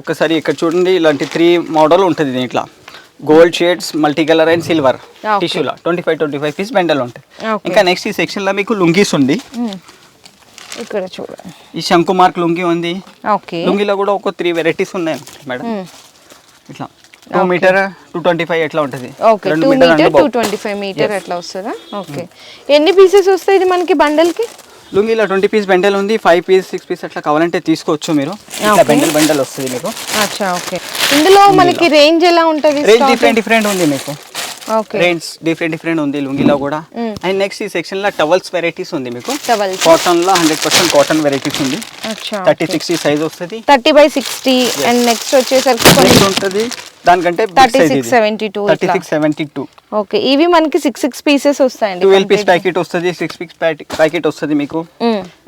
ఒక్కసారి ఇక్కడ చూడండి ఇలాంటి త్రీ మోడల్ ఉంటుంది దీంట్లో gold shades multi colour and silver. టిష్యూలో twenty five twenty five piece bundle ఉంటాయి. ఇంకా నెక్స్ట్ ఈ సెక్షన్లో మీకు లుంగీస్ ఉంది. ఇక్కడ చూడండి ఈ శంకు మార్క్ లుంగి ఉంది. ఓకే. లుంగిలో కూడా ఒక త్రీ వెరైటీస్ ఉన్నాయి మేడం. ఇట్లా two metre two twenty five ఎట్లా ఉంటుంది? Okay two metre two twenty five metre అట్లా వస్తుందా? ఓకే. ఎన్ని పీసెస్ వస్తాయి ఇది మనకి బండల్కి లుంగిలో ట్వంటీ పీస్ బెండల్ ఉంది ఫైవ్ పీస్ సిక్స్ పీస్ అట్లా కావాలంటే తీసుకోవచ్చు మీరు. ఇట్లా. బెండల్ బెండల్ వస్తుంది మీకు. అచ్చా ఓకే. ఇందులో మనకి రేంజ్ ఎలా ఉంటుంది రేంజ్ డిఫరెంట్ డిఫరెంట్ ఉంది మీకు. రేంజ్ డిఫరెంట్ డిఫరెంట్ ఉంది లుంగిలో కూడా. అండ్ నెక్స్ట్ ఈ సెక్షన్లో టవల్స్ వెరైటీస్ ఉంది మీకు. కాటన్లో హండ్రెడ్ పర్సెంట్ కాటన్ వెరైటీస్ ఉంది. థర్టీ సిక్స్టీ సైజ్ వస్తుంది. Thirty by sixty and next వచ్చేసరికి ఉంటుంది దానికంటే 36, 72 థర్టీ ఇట్లా. Six seventy two. ఓకే ఇవి మనకి సిక్స్ సిక్స్ పీసెస్ వస్తాయండి ట్వెల్వ్ పీస్. ప్యాకెట్ వస్తుంది సిక్స్ పీస్ ప్యాకెట్ వస్తుంది మీకు.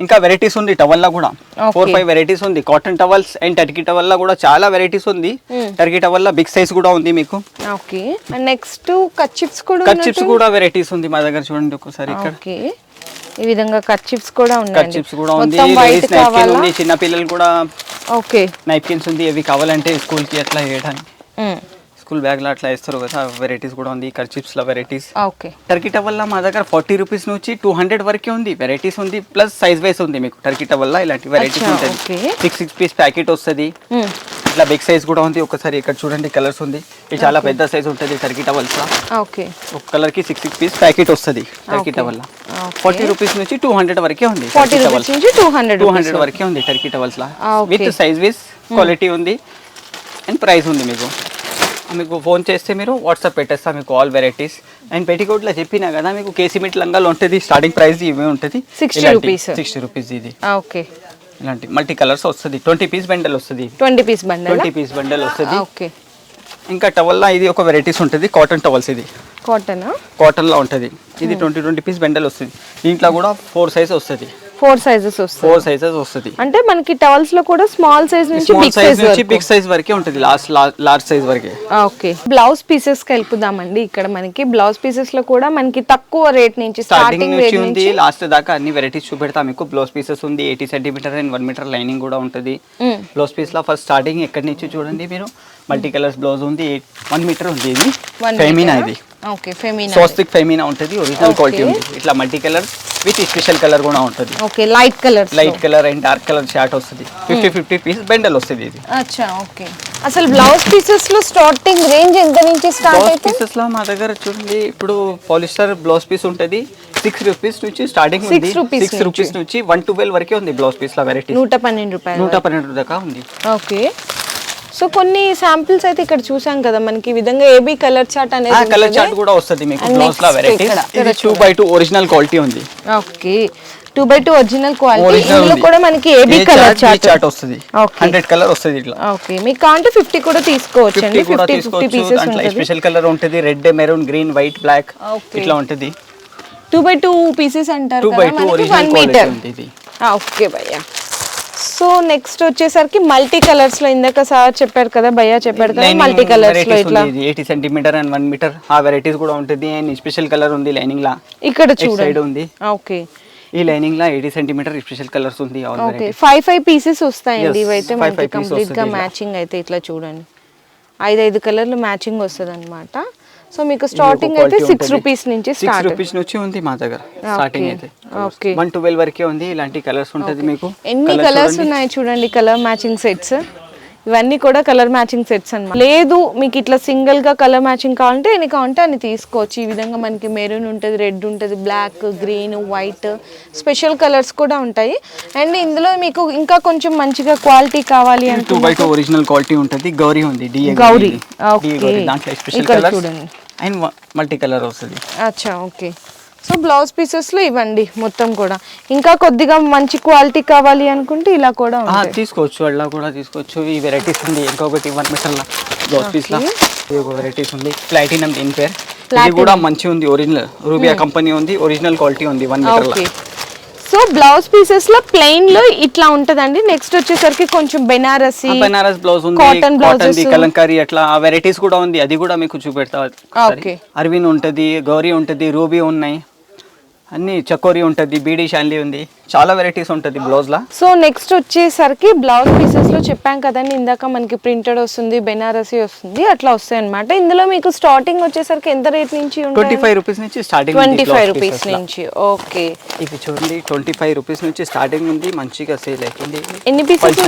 ఇంకా వెరైటీస్ ఉంది టవల్లో కూడా. ఫోర్ ఫైవ్ వెరైటీస్ ఉంది. కాటన్ టవల్స్ అండ్ టర్కీ టవల్లో కూడా చాలా వెరైటీస్ ఉంది. టర్కీ టవల్లో బిగ్ సైజ్ కూడా ఉంది మీకు. Okay and next cut chips కూడా కట్ చిప్స్ కూడా వెరైటీస్ ఉంది మా దగ్గర చూడండి ఒకసారి ఇక్కడ. ఈ విధంగా కట్ చిప్స్ కూడా కట్ ఉన్నాయండి. చిప్స్ కూడా ఉంది. నైప్కిన్ చిన్న పిల్లలు కూడా ఓకే. నైప్కిన్స్ ఉంది. అవి కావాలంటే స్కూల్కి అట్లా వేయడానికి. మ్మ్. స్కూల్ బ్యాగ్లో అట్లా వేస్తారు కదా వెరైటీస్ కూడా ఉంది కట్ చిప్స్లో వెరైటీస్ ఓకే టర్కీ టవల్లో మా దగ్గర ఫార్టీ రూపీస్ నుంచి టూ హండ్రెడ్ వరకే ఉంది వెరైటీస్ ఉంది ప్లస్ సైజ్ వైస్ ఉంది మీకు టర్కీ టవల్లో ఇలాంటి వెరైటీస్ ఉంటుంది okay. Six six piece packet వస్తుంది. ఇట్లా బిగ్ సైజ్ కూడా ఉంది ఒకసారి ఇక్కడ చూడండి కలర్స్ ఉంది. ఇది చాలా పెద్ద సైజ్ ఉంటుంది టర్కీ టవల్స్ ఓకే ఒక కలర్కి సిక్స్ సిక్స్ పీస్ ప్యాకెట్ వస్తుంది టర్కీ. టవల్. ఫార్టీ రూపీస్ నుంచి టూ హండ్రెడ్ వరకే ఉంది ఫార్టీ రూపీస్ నుంచి టూ హండ్రెడ్ టూ హండ్రెడ్ వరకే ఉంది టర్కీ టవల్స్ లా. విత్ సైజ్ విస్ క్వాలిటీ ఉంది. అండ్ ప్రైస్ ఉంది మీకు. మీకు ఫోన్ చేస్తే మీరు వాట్సాప్ పెట్టేస్తా మీకు ఆల్ వెరైటీస్ అండ్ పెట్టికోట్లో చెప్పినా కదా మీకు కేసీమిట్ లంగాలు ఉంటుంది స్టార్టింగ్ ప్రైస్ ఇవే ఉంటుంది. 60 rupees. సిక్స్టీ రూపీస్ ఇది. ఓకే ఇలాంటి మల్టీ కలర్స్ వస్తుంది. ట్వంటీ పీస్ బండల్ వస్తుంది. Twenty piece bundle twenty piece bundle వస్తుంది. ఓకే ఇంకా టవల్లో ఇది ఒక వెరైటీస్ ఉంటుంది కాటన్ టవల్స్ ఇది. కాటన్ కాటన్లో ఉంటుంది. ఇది ట్వంటీ ట్వంటీ పీస్ బండల్ వస్తుంది. దీంట్లో కూడా ఫోర్ సైజ్ వస్తుంది. ఫోర్ సైజెస్ వస్తాయి. ఫోర్ సైజెస్ వస్తుంది. అంటే మనకి టవల్స్లో కూడా స్మాల్ సైజ్ నుంచి బిగ్ సైజ్ నుంచి బిగ్ సైజ్ వరకే ఉంటుంది లాస్ట్ లార్జ్ సైజ్ వరకే. ఓకే బ్లౌజ్ పీసెస్కి వెళ్ళిపోదామండి ఇక్కడ మనకి. బ్లౌజ్ పీసెస్లో కూడా మనకి తక్కువ రేట్ నుంచి స్టార్టింగ్ రేట్ నుంచి లాస్ట్ దాకా అన్ని వెరైటీస్ చూపెడతా మీకు. బ్లౌజ్ పీసెస్ ఉంది eighty centimeter and one meter lining కూడా ఉంటుంది. బ్లౌజ్ పీస్లో ఫస్ట్ స్టార్టింగ్ ఎక్కడి నుంచి చూడండి మీరు. మల్టీ కలర్స్ బ్లౌజ్ ఉంది వన్ మీటర్ ఉంది ఇది. ఫెమినా ఇది. ఓకే ఫెమినా సోస్టిక్ ఫెమినా ఉంటుంది ఒరిజినల్. క్వాలిటీ ఉంది ఇట్లా multi colour with special colour కూడా ఉంటుంది. Okay light colours light colour and dark colour short వస్తుంది. ఫిఫ్టీ ఫిఫ్టీ పీస్ బెండల్ వస్తుంది ఇది. అచ్చా ఓకే అసలు బ్లౌజ్ పీసెస్లో స్టార్టింగ్ రేంజ్ ఎంత నుంచి స్టార్ట్ బ్లౌజ్ అయితే పీసెస్లో మా దగ్గర చూడండి ఇప్పుడు పాలిస్టర్ బ్లౌజ్ పీస్ ఉంటుంది. సిక్స్ రూపీస్ నుంచి స్టార్టింగ్ ఉంది. rupees సిక్స్ రూపీస్ నుంచి వన్ ట్వెల్వ్ వరకే ఉంది బ్లౌజ్ పీస్లో వెరైటీ నూట పన్నెండు రూపాయలు నూట పన్నెండు దాకా ఉంది. ఓకే సో కొన్ని శాంపిల్స్ అయితే ఇక్కడ చూసాం కదా మనకి ఈ విధంగా ఏబీ కలర్ చార్ట్ అనేది కలర్. చార్ట్ కూడా వస్తుంది మీకు బ్లౌజ్లో వెరైటీ ఇది ఇక్కడ two by two original quality ఉంది. Okay two by two original quality ఇందులో కూడా మనకి ఏబీ కలర్ చార్ట్ చార్ట్ వస్తుంది. Okay. హండ్రెడ్ కలర్ వస్తుంది ఇట్లా. ఓకే మీకు కావాలంటే ఫిఫ్టీ కూడా తీసుకోవచ్చు అండి ఫిఫ్టీ కూడా ఫిఫ్టీ ఫిఫ్టీ తీసుకోవచ్చు. పీసెస్ దాంట్లో ఉంటుంది. స్పెషల్ కలర్ ఉంటుంది. Red maroon green white black. ఇట్లా ఉంటుంది. టూ బై టూ పీసెస్ అంటారు వన్ ఒరిజినల్ క్వాలిటీ మీటర్ ఉంది ఇది ఓకే భయ్యా సో నెక్స్ట్ వచ్చేసరికి మల్టీ కలర్స్లో ఇందాక సార్ చెప్పారు కదా భయ్యా చెప్పారు కదా మల్టీ కలర్స్లో ఇట్లా. Eighty centimeter and one meter ఆ వెరైటీస్ కూడా ఉంటుంది. అండ్ స్పెషల్ కలర్ ఉంది లైనింగ్ లా. ఇక్కడ సైడ్ చూడండి. ఉంది. ఓకే. ఈ లైనింగ్ లా ఎయిటీ సెంటీమీటర్ స్పెషల్ కలర్స్ ఉంది ఓకే. ఫైవ్ ఫైవ్ పీసెస్ వస్తాయండి ఇవైతే మనకి కంప్లీట్గా. మ్యాచింగ్ అయితే ఇట్లా చూడండి. ఐదు ఐదు కలర్లు మ్యాచింగ్ వస్తుంది అనమాట సో మీకు స్టార్టింగ్ అయితే సిక్స్ రూపీస్ నుంచి సిక్స్ రూపీస్ నుంచి ఉంది మా దగ్గర స్టార్టింగ్ అయితే. ఓకే వన్ ట్వెల్వ్ వరకే ఉంది ఇలాంటి కలర్స్ ఉంటుంది మీకు. ఎన్ని కలర్స్. ఉన్నాయి చూడండి కలర్ మ్యాచింగ్ సెట్స్ ఇవన్నీ కూడా కలర్ మ్యాచింగ్ సెట్స్ అన్నమాట. లేదు మీకు ఇట్లా సింగిల్గా కలర్ మ్యాచింగ్ కావాలంటే ఎన్ని కావాలంటే అన్ని తీసుకోవచ్చు. ఈ విధంగా మనకి మెరూన్ ఉంటుంది రెడ్ ఉంటుంది black green white special colours కూడా ఉంటాయి. అండ్ ఇందులో మీకు ఇంకా కొంచెం మంచిగా క్వాలిటీ కావాలి అంటే ఒరిజినల్ క్వాలిటీ ఉంటుంది. గౌరీ ఉంది గౌరీ. స్పెషల్ ఇక్కడ చూడండి. అండ్ మల్టీ కలర్ వస్తుంది. అచ్చా ఓకే సో బ్లౌజ్ పీసెస్లో ఇవ్వండి మొత్తం కూడా. ఇంకా కొద్దిగా మంచి క్వాలిటీ కావాలి అనుకుంటే ఇలా కూడా తీసుకోవచ్చు అట్లా కూడా తీసుకోవచ్చు. ఈ వెరైటీస్ ఉంది. ఇంకొకటి వన్ మీటర్ లా బ్లౌజ్ పీస్ లా ఇది ఒక వెరైటీస్ ఉంది. ప్లాటినం దీని పేరు. ఇది కూడా మంచి ఉంది. ఒరిజినల్ రూబియా కంపెనీ ఉంది. ఒరిజినల్ క్వాలిటీ ఉంది వన్ మీటర్ లా. ఓకే సో బ్లౌజ్ పీసెస్లో ప్లెయిన్లో ఇట్లా ఉంటదండి. నెక్స్ట్ వచ్చేసరికి కొంచెం బెనారసి బెనారస్ బ్లౌజ్ ఉంది. కాటన్. ది కలంకారీ అట్లా. వెరైటీస్ కూడా ఉంది. అది కూడా మీకు చూపెడతా. అరవింద్ ఉంటది గౌరీ ఉంటది రూబీ ఉన్నాయి. అన్ని చకోరి ఉంటది బీడీ షాన్లీ ఉంది చాలా వెరైటీస్ ఉంటది బ్లౌజ్ లా. సో నెక్స్ట్ వచ్చేసరికి బ్లౌజ్ పీసెస్లో చెప్పాం కదండి ఇందాక మనకి ప్రింటెడ్ వస్తుంది బెనారసి వస్తుంది అట్లా వస్తాయి అనమాట ఇందులో మీకు స్టార్టింగ్ వచ్చేసరికి ఎంత రేట్ నుంచి ట్వంటీ ఫైవ్ రూపీస్ నుంచి స్టార్టింగ్ ట్వంటీ ఫైవ్ రూపీస్ నుంచి ఓకే ఇవి చూడండి ట్వంటీ ఫైవ్ రూపీస్ నుంచి స్టార్టింగ్ ఉంది మంచిగా సేల్ అవుతుంది ఎన్ని పీసెస్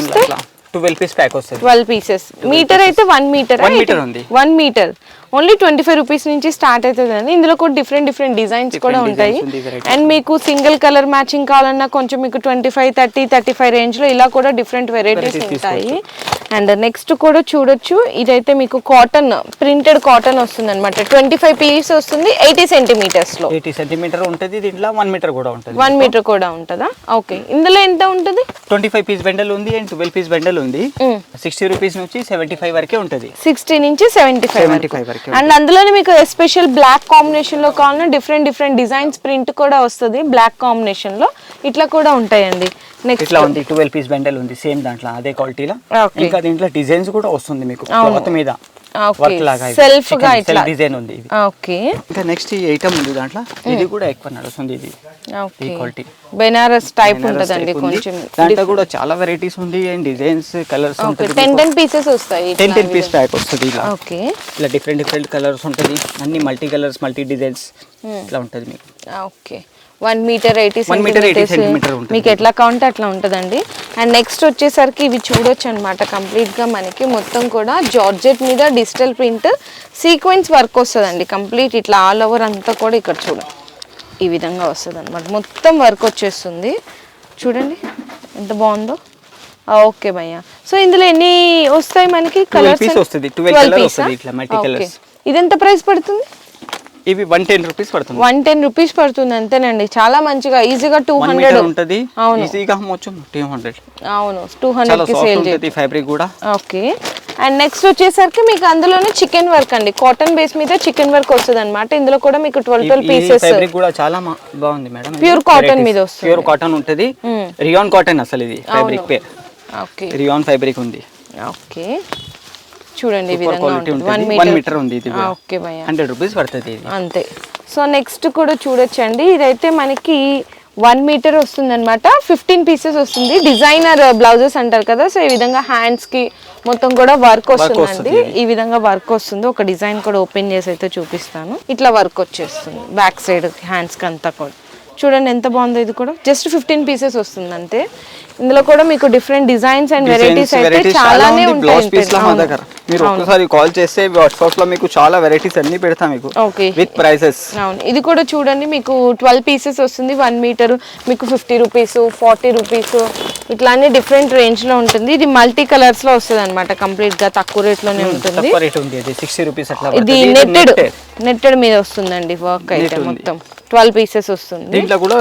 ట్వెల్వ్ పీస్ ప్యాక్ వస్తుంది. ట్వెల్వ్ పీసెస్ మీటర్ అయితే వన్ మీటర్ One meter ఉంది. One meter only twenty five rupees నుంచి స్టార్ట్ అవుతుంది అండి. ఇందులో కూడా డిఫరెంట్ డిఫరెంట్ డిజైన్స్ కూడా ఉంటాయి. అండ్ మీకు సింగిల్ కలర్ మ్యాచింగ్ కావాలన్నా కొంచెం మీకు twenty five thirty thirty five రేంజ్లో ఇలా కూడా డిఫరెంట్ వెరైటీస్ ఉంటాయి. అండ్ నెక్స్ట్ కూడా చూడొచ్చు. ఇదైతే మీకు కాటన్ ప్రింటెడ్ కాటన్ వస్తుంది అనమాట ట్వంటీ ఫైవ్ పీస్ వస్తుంది ఎయిటీ సెంటీమీటర్స్లో. ఎయిటీ సెంటీమీటర్ ఉంటుంది దీంట్లో వన్ మీటర్ కూడా ఉంటుంది. వన్ మీటర్ కూడా ఉంటుందా? ఓకే ఇందులో ఎంత ఉంటుంది? ట్వంటీ ఫైవ్ పీస్ బెండల్ ఉంది అండ్ ట్వెల్వ్ పీస్ బెండల్ ఉంది. సిక్స్టీ రూపీస్ నుంచి సెవెంటీ ఫైవ్ వరకే ఉంటుంది. సిక్స్టీ నుంచి సెవెంటీ ఫైవ్ 75 వరకు అండ్ అందులోనే మీకు ఎస్పెషల్ బ్లాక్ కాంబినేషన్లో కావాలన్నా డిఫరెంట్ డిఫరెంట్ డిజైన్స్ ప్రింట్ కూడా వస్తుంది బ్లాక్ కాంబినేషన్లో. ఇట్లా కూడా ఉంటాయండి. నెక్స్ట్ ఇట్లా ఉంది ట్వెల్వ్ పీస్ బెండల్ ఉంది సేమ్ దాంట్లో అదే క్వాలిటీలో. ఇంకా దీంట్లో డిజైన్స్ కూడా వస్తుంది మీకు. క్లాత్ మీద. గా ఇట్లా. డిజైన్ ఉంది ఇది ఓకే. ఇంకా నెక్స్ట్ ఈ ఐటమ్ ఉంది దాంట్లో. ఇది కూడా ఎక్కువ నడుస్తుంది ఇది. ఓకే. ఈ క్వాలిటీ బెనారస్ టైప్ ఉంటుందండి కొంచెం దాంట్లో కూడా చాలా వెరైటీస్ ఉంది అండ్ డిజైన్స్ కలర్స్ ఉంటుంది టెన్ టెన్ పీసెస్ వస్తాయి పీస్ ప్యాక్ వస్తుంది ఇలా. ఓకే. ఇలా డిఫరెంట్ డిఫరెంట్ కలర్స్ ఉంటుంది. అన్ని మల్టీ కలర్స్ మల్టీ డిజైన్స్ ఇట్లా ఉంటుంది మీకు. Okay. One meter eighty One meter 80 centimeter ఉంటుంది. మీకు ఎట్లా కావాలంటే అట్లా ఉంటుందండి. అండ్ నెక్స్ట్ వచ్చేసరికి ఇవి చూడొచ్చు అనమాట కంప్లీట్గా మనకి మొత్తం కూడా జార్జెట్ మీద డిజిటల్ ప్రింట్ సీక్వెన్స్ వర్క్ వస్తుందండి. కంప్లీట్ ఇట్లా ఆల్ ఓవర్ అంతా కూడా ఇక్కడ చూడండి ఈ విధంగా వస్తుంది అనమాట మొత్తం వర్క్ వచ్చేస్తుంది. చూడండి ఎంత బాగుందో. ఓకే భయ్య. సో ఇందులో ఎన్ని వస్తాయి మనకి? 12 కలర్స్ వస్తుంది. 12 colour వస్తుంది ఇట్లా multi colours. ఇది ఎంత ప్రైస్ పడుతుంది? ఇవి వన్ టెన్ రూపీస్ పడుతుంది. వన్ టెన్ రూపీస్ పడుతుంది అంతేనండి. చాలా మంచిగా ఈజీగా టూ హండ్రెడ్ ఉంటుంది. అవును. ఈజీగా అమ్మొచ్చు టూ హండ్రెడ్ అవును టూ హండ్రెడ్కి సేల్ ఉంటుంది ఫ్యాబ్రిక్ కూడా. ఓకే అండ్ నెక్స్ట్ వచ్చేసరికి మీకు అందులోనే చికెన్ వర్క్ అండి. కాటన్ బేస్ మీద చికెన్ వర్క్ వస్తుంది అనమాట ఇందులో కూడా మీకు ట్వెల్వ్ ట్వెల్వ్ పీసెస్ ఫ్యాబ్రిక్ కూడా చాలా బాగుంది మేడం. Pure cotton మీద వస్తుంది. ప్యూర్ కాటన్ ఉంటుంది. రియాన్ కాటన్ అసలు ఇది ఫ్యాబ్రిక్ పేరు ఓకే రియాన్ ఫ్యాబ్రిక్ ఉంది. ఓకే చూడండి ఈ విధంగా ఉంటుంది. వన్ మీటర్ ఉంది ఇది. ఓకే భయ్య. హండ్రెడ్ రూపీస్ పడుతుంది ఇది. అంతే. సో నెక్స్ట్ కూడా చూడొచ్చండి. ఇదైతే మనకి వన్ మీటర్ వస్తుంది అనమాట ఫిఫ్టీన్ పీసెస్ వస్తుంది డిజైనర్ బ్లౌజెస్ అంటారు కదా. సో ఈ విధంగా హ్యాండ్స్కి మొత్తం కూడా వర్క్ వస్తుందండి. వస్తుంది. ఈ విధంగా వర్క్ వస్తుంది. ఒక డిజైన్ కూడా ఓపెన్ చేసి అయితే చూపిస్తాను. ఇట్లా వర్క్ వచ్చేస్తుంది. బ్యాక్ సైడ్ హ్యాండ్స్కి అంతా కూడా. చూడండి ఎంత బాగుందో ఇది కూడా. జస్ట్ ఫిఫ్టీన్ పీసెస్ వస్తుంది అంతే ఇందులో కూడా మీకు డిఫరెంట్ డిజైన్స్ అండ్ వెరైటీస్ అయితే చాలానే ఉంటాయి మీరు ఒక్కసారి కాల్ చేస్తే వాట్సాప్లో మీకు చాలా వెరైటీస్ అన్ని పెడతా మీకు. ఓకే విత్ ప్రైసెస్ అవును. ఇది కూడా చూడండి మీకు ట్వెల్వ్ పీసెస్ వస్తుంది. వన్ మీటర్ మీకు ఫిఫ్టీ రూపీస్ ఫార్టీ రూపీస్ ఇట్లా అన్ని డిఫరెంట్ రేంజ్లో ఉంటుంది. ఇది మల్టీ కలర్స్లో వస్తుంది అనమాట కంప్లీట్గా తక్కువ రేట్లోనే ఉంటుంది. ఉంది. అది సిక్స్టీ రూపీస్ అట్లా ఇది నెట్టెడ్. నెట్టెడ్ మీద వస్తుందండి వర్క్ అయితే. మొత్తం. ట్వెల్వ్ పీసెస్ వస్తుంది. దీంట్లో కూడా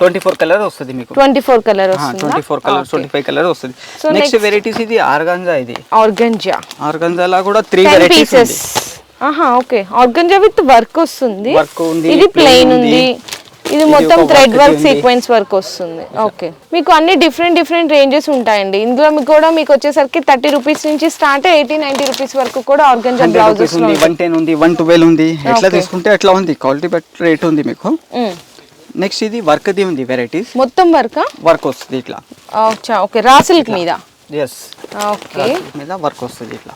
ట్వంటీ ఫోర్ కలర్ వస్తుంది మీకు. ట్వంటీ ఫోర్ కలర్ వస్తుంది. Twenty four colour twenty five colour వస్తుంది. నెక్స్ట్ వెరైటీస్ ఇది ఆర్గాంజా ఇది. ఆర్గంజా ఆర్గాంజాలా కూడా త్రీ వెరైటీస్ ఆహా ఓకే. ఆర్గంజా విత్ వర్క్ వస్తుంది. Work ఉంది, ఇది ప్లెయిన్ ఉంది. ఇది మొత్తం థ్రెడ్ వర్క్. సీక్వెన్స్ వర్క్ వస్తుంది. ఓకే మీకు అన్ని డిఫరెంట్ డిఫరెంట్ రేంజెస్ ఉంటాయండి. ఇందులో మీకు కూడా మీకు వచ్చేసరికి థర్టీ రూపీస్ నుంచి స్టార్ట్ ఎయిటీ నైన్టీ రూపీస్ వరకు కూడా ఆర్గంజా బ్లౌజెస్ ఉంది వన్ టెన్ ఉంది వన్ ట్వెల్వ్ ఉంది. ఎట్లా. తీసుకుంటే అట్లా ఉంది. క్వాలిటీ బట్ రేట్ ఉంది మీకు. నెక్స్ట్ ఇది వర్క్ ది ఉంది వెరైటీస్ మొత్తం వర్క్? వర్క్ వస్తుంది ఇట్లా. ఓకే రా సిల్క్ మీద? Yes okay. మీద వర్క్ వస్తుంది ఇట్లా.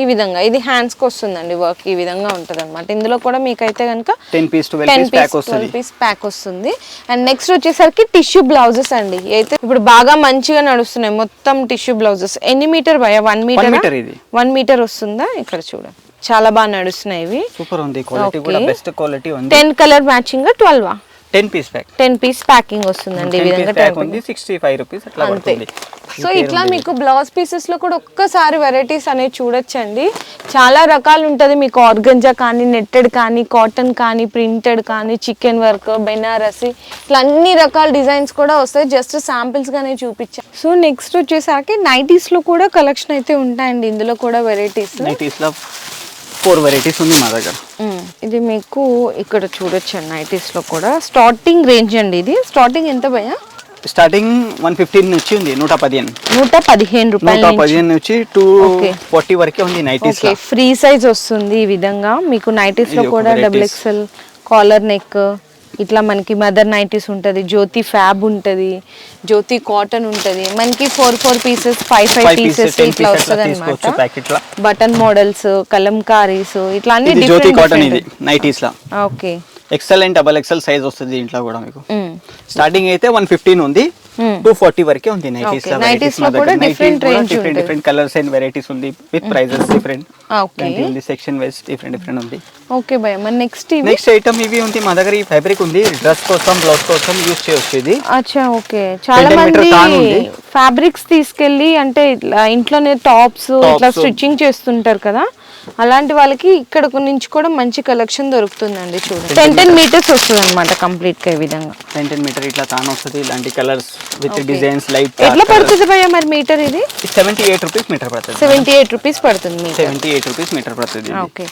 ఈ విధంగా ఇది హ్యాండ్స్కి వస్తుందండి వర్క్ ఈ విధంగా ఉంటుంది అనమాట ఇందులో కూడా మీకైతే కనుక ten piece ten piece piece pack వస్తుంది. పీస్ ప్యాక్ వస్తుంది. అండ్ నెక్స్ట్ వచ్చేసరికి టిష్యూ బ్లౌజెస్ అండి. అయితే ఇప్పుడు బాగా మంచిగా నడుస్తున్నాయి మొత్తం టిష్యూ బ్లౌజెస్ ఎన్ని మీటర్ భయ వన్ మీటర్. వన్ మీటర్ వస్తుందా? ఇక్కడ చూడండి. చాలా బాగా నడుస్తున్నాయి ఇవి. సూపర్ ఉంది క్వాలిటీ కూడా. బెస్ట్ క్వాలిటీ ఉంది. Ten colour matching twelve ten piece pack ten piece packing వస్తుందండి. ఈ విధంగా పీస్ ప్యాక్ 10 ఉంది. సిక్స్టీ ఫైవ్ రూపీస్ అట్లా పడుతుంది. సో ఇట్లా మీకు బ్లౌజ్ పీసెస్లో కూడా ఒక్కసారి వెరైటీస్ అనేవి చూడొచ్చండి. చాలా రకాలు ఉంటుంది మీకు ఆర్గంజా కానీ నెట్టెడ్ కానీ కాటన్ కానీ ప్రింటెడ్ కానీ చికెన్ వర్క్ బెనారసి ఇట్లా అన్ని రకాల డిజైన్స్ కూడా వస్తాయి. జస్ట్ శాంపిల్స్ గానే చూపించాను సో నెక్స్ట్ వచ్చేసరికి నైటీస్లో కూడా కలెక్షన్ అయితే ఉంటాయండి. ఇందులో కూడా వెరైటీస్ నైటీస్లో ఫోర్ వెరైటీస్ ఉంది మా దగ్గర. ఇది మీకు ఇక్కడ చూడొచ్చు నైటీస్లో కూడా. స్టార్టింగ్ రేంజ్ అండి ఇది. స్టార్టింగ్ ఎంత భయ స్టార్టింగ్ వన్ ఫిఫ్టీన్ నుంచి ఉంది నూట పదిహేను. నూట పదిహేను రూపాయల నూట పదిహేను నుంచి టూ. ఫార్టీ వరకే ఉంది నైటీస్ ఫ్రీ సైజ్ వస్తుంది ఈ విధంగా. మీకు నైటీస్లో కూడా డబుల్. ఎక్సెల్ కాలర్ నెక్ ఇట్లా మనకి మదర్ నైటీస్ ఉంటది జ్యోతి ఫ్యాబ్ ఉంటది జ్యోతి కాటన్ ఉంటది. మనకి four four pieces five five pieces ఇట్లా వస్తుంది అనమాట బటన్ మోడల్స్ కలంకారీస్ ఇట్లా అన్ని జ్యోతి డిఫరెంట్ కాటన్ ఇది nighties law okay. XL and double XL size వస్తుంది దీంట్లో కూడా మీకు. స్టార్టింగ్ అయితే వన్ ఫిఫ్టీన్ ఉంది. టూ ఫార్టీ వరకే ఉంది nighties different. Different colours and varieties ఉంది. విత్ ప్రైజెస్ డిఫరెంట్ ఉంది. సెక్షన్ వైస్ డిఫరెంట్ డిఫరెంట్ ఉంది. ఓకే భయ మరి నెక్స్ట్ నెక్స్ట్ ఐటమ్ ఇవి ఉంది. మా దగ్గర ఈ ఫ్యాబ్రిక్ ఉంది. డ్రెస్ కోసం బ్లౌజ్ కోసం యూస్ చేయొచ్చు ఇది. అచ్చా ఓకే. చాలా 10 meter మంది. ఫ్యాబ్రిక్స్ తీసుకెళ్ళి అంటే ఇట్లా ఇంట్లోనే టాప్స్ ఇట్లా. స్టిచ్చింగ్ చేస్తుంటారు కదా. అలాంటి వాళ్ళకి ఇక్కడ నుంచి కూడా మంచి కలెక్షన్ దొరుకుతుందండి చూడండి. టెన్ టెన్ మీటర్స్ వస్తుంది అనమాట కంప్లీట్గా ఈ విధంగా. టెన్ టెన్ మీటర్ ఇట్లా తాను వస్తుంది ఇలాంటి కలర్స్ విత్ డిజైన్స్ లైట్ ఎట్లా పడుతుంది భయ్య మరి మీటర్ ఇది? సెవెంటీ ఎయిట్ రూపీస్ మీటర్ పడుతుంది. సెవెంటీ ఎయిట్ రూపీస్ పడుతుంది meter seventy eight rupees meter పడుతుంది ఓకే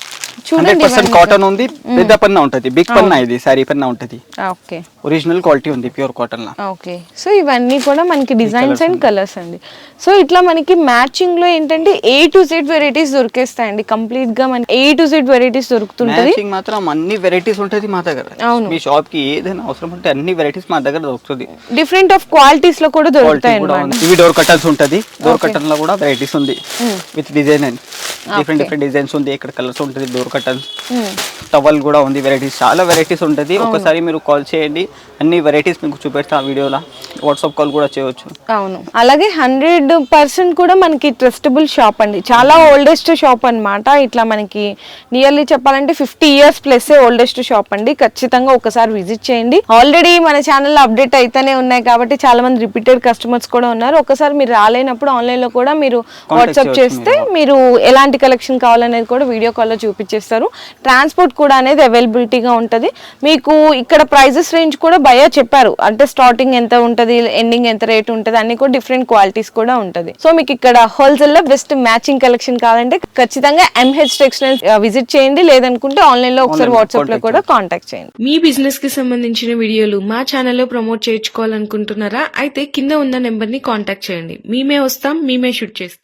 చూడండి పర్సెంట్ కాటన్ ఉంది పెద్ద పన్న ఉంటుంది బిగ్ పన్న ఇది సారీ పన్న ఉంటుంది. ఓకే ఒరిజినల్ క్వాలిటీ ఉంది ప్యూర్ కాటన్ లా. ఓకే సో ఇవన్నీ కూడా మనకి డిజైన్స్ అండ్ కలర్స్ అండి. సో ఇట్లా మనకి మ్యాచింగ్లో ఏంటంటే ఏ టు జెడ్ వెరైటీస్ దొరికేస్తాయండి. కంప్లీట్గా మనకి ఏ టు జెడ్ వెరైటీస్ దొరుకుతుంటది. మ్యాచింగ్ మాత్రం అన్ని వెరైటీస్ ఉంటుంది మా దగ్గర. అవును. మీ షాప్కి ఏదైనా అవసరం ఉంటే అన్ని వెరైటీస్ మా దగ్గర దొరుకుతుంది. డిఫరెంట్ ఆఫ్ క్వాలిటీస్లో కూడా దొరుకుతాయి అన్నమాట. ఇవి డోర్ కటన్స్ ఉంటుంది. డోర్ కటన్లో కూడా వెరైటీస్ ఉంది. With design and different different designs ఉంది. ఇక్కడ కలర్స్ ఉంటుంది డోర్ కటన్స్ టవల్ కూడా ఉంది వెరైటీస్ చాలా వెరైటీస్ ఉంటుంది. ఒకసారి మీరు కాల్ చేయండి. అన్ని వెరైటీస్ మీకు చూపెడతా ఆ వీడియోలో. వాట్సాప్ కాల్ కూడా చేయవచ్చు అవును. అలాగే హండ్రెడ్ పర్సెంట్ కూడా మనకి ట్రస్టబుల్ షాప్ అండి. చాలా ఓల్డెస్ట్ షాప్ అన్నమాట. ఇట్లా మనకి నియర్లీ చెప్పాలంటే fifty years plus oldest shop అండి. ఖచ్చితంగా ఒకసారి విజిట్ చేయండి. ఆల్రెడీ మన ఛానల్ అప్డేట్ అయితేనే ఉన్నాయి కాబట్టి చాలా మంది రిపీటెడ్ కస్టమర్స్ కూడా ఉన్నారు. ఒకసారి మీరు రాలేనప్పుడు ఆన్లైన్లో కూడా మీరు వాట్సాప్ చేస్తే మీరు ఎలాంటి కలెక్షన్ కావాలనేది కూడా వీడియో కాల్లో చూపించేస్తారు. ట్రాన్స్పోర్ట్ కూడా అనేది అవైలబిలిటీగా ఉంటుంది. మీకు ఇక్కడ ప్రైజెస్ రేంజ్ కూడా భయ చెప్పారు. అంటే స్టార్టింగ్ ఎంత ఉంటుంది ఎండింగ్ ఎంత రేట్ ఉంటుంది అన్ని కూడా డిఫరెంట్ క్వాలిటీస్ కూడా ఉంటుంది. సో మీకు ఇక్కడ హోల్సేల్లో బెస్ట్ మ్యాచింగ్ కలెక్షన్ కావాలంటే ఖచ్చితంగా ఎంహెచ్ టెక్స్టైల్స్ విజిట్ చేయండి. లేదనుకుంటే ఆన్లైన్లో ఒకసారి వాట్సాప్లో కూడా కాంటాక్ట్ చేయండి. మీ బిజినెస్కి సంబంధించిన వీడియోలు మా ఛానల్లో ప్రమోట్ చేయించుకోవాలనుకుంటున్నారా? అయితే కింద ఉన్న నెంబర్ని కాంటాక్ట్ చేయండి. మేమే వస్తాం మేమే షూట్ చేస్తాం.